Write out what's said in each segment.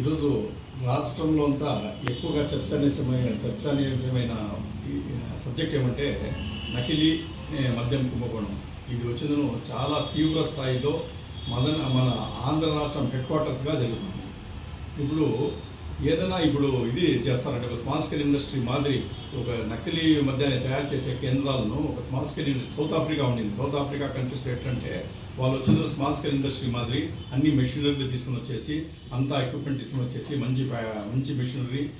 ఈరోజు రాష్ట్రంలో అంతా ఎక్కువగా చర్చనీయమైన చర్చనీయమైన సబ్జెక్ట్ ఏమంటే నకిలీ మద్యం కుంభకోణం. ఇది వచ్చిందను చాలా తీవ్ర స్థాయిలో మదన మన ఆంధ్ర రాష్ట్రం హెడ్ క్వార్టర్స్గా జరుగుతుంది. ఇప్పుడు ఏదైనా ఇప్పుడు ఇది చేస్తారంటే ఒక స్మాల్ స్కేల్ ఇండస్ట్రీ మాదిరి ఒక నకిలీ మద్యాన్ని తయారు చేసే కేంద్రాలను ఒక small scale industry South Africa ఉండింది. సౌత్ ఆఫ్రికా కంట్రీస్లో ఎట్లంటే వాళ్ళు వచ్చిన స్మాల్ స్కేల్ ఇండస్ట్రీ మాదిరి అన్ని మెషినరీ తీసుకుని వచ్చేసి అంతా ఎక్విప్మెంట్ తీసుకుని వచ్చేసి మంచి మంచి మెషినరీ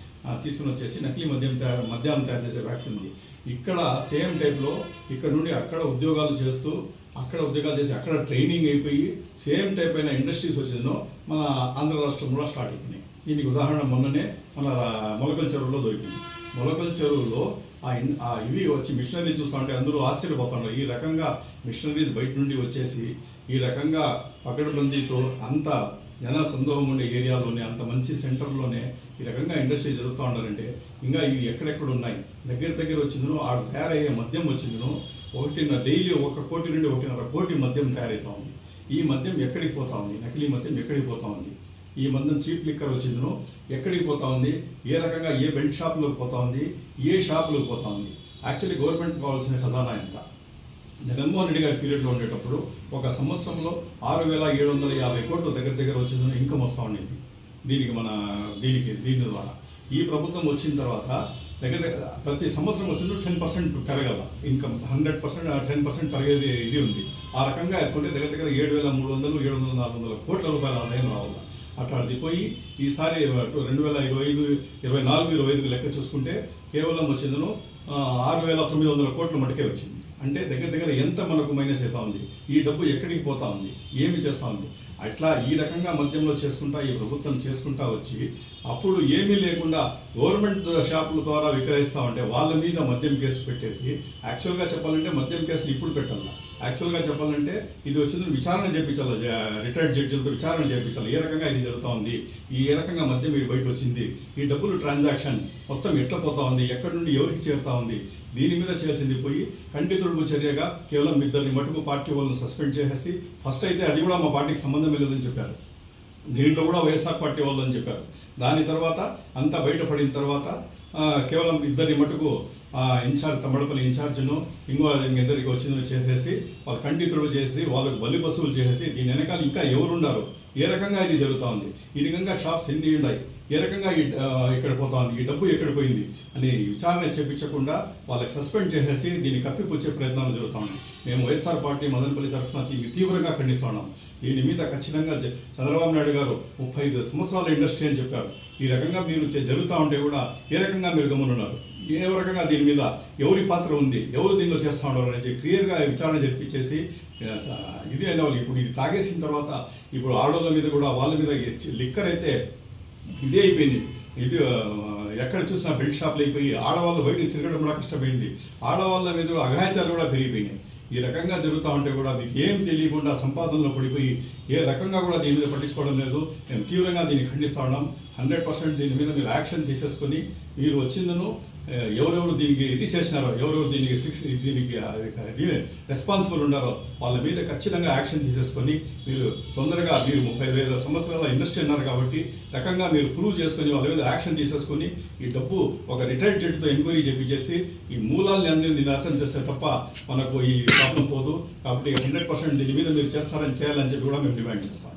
తీసుకుని వచ్చేసి నకిలీ మద్యం తయారు మద్యాన్ని తయారు చేసే ఫ్యాక్టరీ ఉంది. ఇక్కడ సేమ్ టైప్లో ఇక్కడ నుండి అక్కడ ఉద్యోగాలు చేస్తూ అక్కడ ఉద్యోగాలు చేసి అక్కడ ట్రైనింగ్ అయిపోయి సేమ్ టైప్ అయిన ఇండస్ట్రీస్ వచ్చిందో మన ఆంధ్ర రాష్ట్రంలో స్టార్ట్ అయిపోయినాయి. దీనికి ఉదాహరణ మొన్ననే మన రా- మొలకల చెరువులో దొరికింది. మొలకల చెరువులో ఆ ఆ ఇవి వచ్చి మిషనరీ చూస్తా ఉంటే అందరూ ఆశ్చర్యపోతున్నారు. ఈ రకంగా మిషనరీస్ బయట నుండి వచ్చేసి ఈ రకంగా పకడ్బందీతో అంత జన సందోహం ఉండే ఏరియాలోనే అంత మంచి సెంటర్లోనే ఈ రకంగా ఇండస్ట్రీ జరుగుతూ ఉన్నారంటే ఇంకా ఇవి ఎక్కడెక్కడ ఉన్నాయి? దగ్గర దగ్గర వచ్చిందనో ఆడ తయారయ్యే మద్యం వచ్చిందనో ఒకటిన్నర డైలీ ఒక కోటి నుండి ఒకటిన్నర కోటి మద్యం తయారవుతూ ఉంది. ఈ మద్యం ఎక్కడికి పోతా ఉంది? నకిలీ మద్యం ఎక్కడికి పోతా ఉంది? ఈ మందం చీప్ లిక్కర్ వచ్చిందనో ఎక్కడికి పోతా ఉంది? ఏ రకంగా ఏ బెల్ట్ షాప్లోకి పోతా ఉంది? ఏ షాప్లోకి పోతా ఉంది? యాక్చువల్లీ గవర్నమెంట్ కావాల్సిన ఖజానా ఎంత? జగన్మోహన్ రెడ్డి గారి పీరియడ్లో ఉండేటప్పుడు ఒక సంవత్సరంలో ఆరు వేల ఏడు వందల యాభై కోట్లు దగ్గర దగ్గర వచ్చిందని ఇన్కమ్ వస్తూ ఉండేది. దీనికి మన దీనికి దీని ద్వారా. ఈ ప్రభుత్వం వచ్చిన తర్వాత దగ్గర దగ్గర ప్రతి సంవత్సరం వచ్చిందో ten percent పెరగల. Income hundred percent ten percent పెరిగేది ఇది ఉంది. ఆ రకంగా ఎత్తుకుంటే దగ్గర దగ్గర ఏడు వేల మూడు వందలు ఏడు వందల నాలుగు వందల కోట్ల రూపాయల ఆదాయం రావాలి. అట్లాంటిది పోయి ఈసారి రెండు వేల ఇరవై ఐదు ఇరవై నాలుగు ఇరవై ఐదు లెక్క చూసుకుంటే కేవలం వచ్చిందను ఆరు వేల తొమ్మిది వందల కోట్ల మటుకే వచ్చింది. అంటే దగ్గర దగ్గర ఎంత మనకు మైనస్ అవుతా ఉంది? ఈ డబ్బు ఎక్కడికి పోతా ఉంది? ఏమి చేస్తా ఉంది? అట్లా ఈ రకంగా మద్యంలో చేసుకుంటా ఈ ప్రభుత్వం చేసుకుంటా వచ్చి అప్పుడు ఏమీ లేకుండా గవర్నమెంట్ షాపుల ద్వారా విక్రయిస్తా ఉంటే వాళ్ళ మీద మద్యం కేసు పెట్టేసి యాక్చువల్గా చెప్పాలంటే మద్యం కేసులు ఇప్పుడు పెట్టాల. యాక్చువల్గా చెప్పాలంటే ఇది వచ్చింది విచారణ చేయించాలి రిటైర్డ్ జడ్జిలతో విచారణ చేయించాలి ఏ రకంగా ఇది జరుగుతూ ఉంది? ఈ ఏ రకంగా మద్యం ఇది బయట వచ్చింది? ఈ డబ్బులు ట్రాన్సాక్షన్ మొత్తం ఎట్లా పోతా ఉంది? ఎక్కడి నుండి ఎవరికి చేరుతా ఉంది? దీని మీద చేయాల్సింది పోయి ఖండితుడు తుడుపు చర్యగా కేవలం ఇద్దరిని మటుకు పార్టీ వాళ్ళని సస్పెండ్ చేసేసి ఫస్ట్ అయితే అది కూడా మా పార్టీకి సంబంధం లేదని చెప్పారు. దీంట్లో కూడా వైఎస్ఆర్ పార్టీ వాళ్ళు అని చెప్పారు. దాని తర్వాత అంతా బయటపడిన తర్వాత కేవలం ఇద్దరి మటుకు ఇన్ఛార్జ్ తమ్మడపల్లి ఇన్ఛార్జ్ను ఇంకో ఇద్దరికి వచ్చిందని చేసేసి వాళ్ళ కంటితుడు చేసి వాళ్ళకు బలి వసూలు చేసేసి దీని వెనకాల ఇంకా ఎవరున్నారు ఏ రకంగా ఇది జరుగుతూ ఉంది ఈ రకంగా షాప్స్ ఎన్ని ఉన్నాయి? ఏ రకంగా ఈ, ఇక్కడ పోతా ఉంది ఈ డబ్బు ఎక్కడ పోయింది? అని విచారణ చేపించకుండా వాళ్ళకి సస్పెండ్ చేసేసి దీన్ని కప్పిపుచ్చే ప్రయత్నాలు జరుగుతూ ఉన్నాయి మేము వైఎస్ఆర్ పార్టీ మదనపల్లి తరఫున దీన్ని తీవ్రంగా ఖండిస్తున్నాం. దీని మీద ఖచ్చితంగా చంద్రబాబు నాయుడు గారు ముప్పై ఐదు సంవత్సరాల ఇండస్ట్రీ అని చెప్పారు. ఈ రకంగా మీరు జరుగుతూ ఉంటే కూడా ఏ రకంగా మీరు గమనున్నారు? ఏ రకంగా దీని మీద ఎవరి పాత్ర ఉంది? ఎవరు దీనిలో చేస్తూ ఉన్నారు అనేది క్లియర్గా విచారణ జరిపించేసి ఇది అయిన వాళ్ళు ఇప్పుడు ఇది తాగేసిన తర్వాత ఇప్పుడు ఆడోళ్ళ మీద కూడా వాళ్ళ మీద లిక్కర్ అయితే ఇదే అయిపోయింది. ఇది ఎక్కడ చూసినా బెల్ట్ షాప్లు అయిపోయి ఆడవాళ్ళు బయట తిరగడం కూడా కష్టమైంది. ఆడవాళ్ళ మీద కూడా అఘాయిత్యాలు కూడా పెరిగిపోయినాయి. ఈ రకంగా జరుగుతూ ఉంటే కూడా మీకు ఏం తెలియకుండా సంపాదనలో పడిపోయి ఏ రకంగా కూడా దీని మీద పట్టించుకోవడం లేదు. మేము తీవ్రంగా దీన్ని ఖండిస్తా ఉన్నాం. హండ్రెడ్ పర్సెంట్ దీని మీద మీరు యాక్షన్ తీసేసుకొని మీరు వచ్చిందను ఎవరెవరు దీనికి ఇది చేసినారో ఎవరెవరు దీనికి శిక్ష దీనికి దీని రెస్పాన్సిబుల్ ఉన్నారో వాళ్ళ మీద ఖచ్చితంగా యాక్షన్ తీసేసుకొని మీరు తొందరగా మీరు ముప్పై వేల సంవత్సరాల ఇండస్ట్రీ అన్నారు కాబట్టి రకంగా మీరు ప్రూవ్ చేసుకొని వాళ్ళ మీద యాక్షన్ తీసేసుకొని ఈ డబ్బు ఒక రిటైర్డ్ జడ్జితో ఎంక్వైరీ చేపించేసి ఈ మూలాలని అన్ని నాశనం చేస్తే తప్ప మనకు ఈ ప్రాబ్లం పోదు. కాబట్టి హండ్రెడ్ పర్సెంట్ దీని మీద మీరు చేస్తారని చేయాలని చెప్పి కూడా మేము డిమాండ్ చేస్తాం.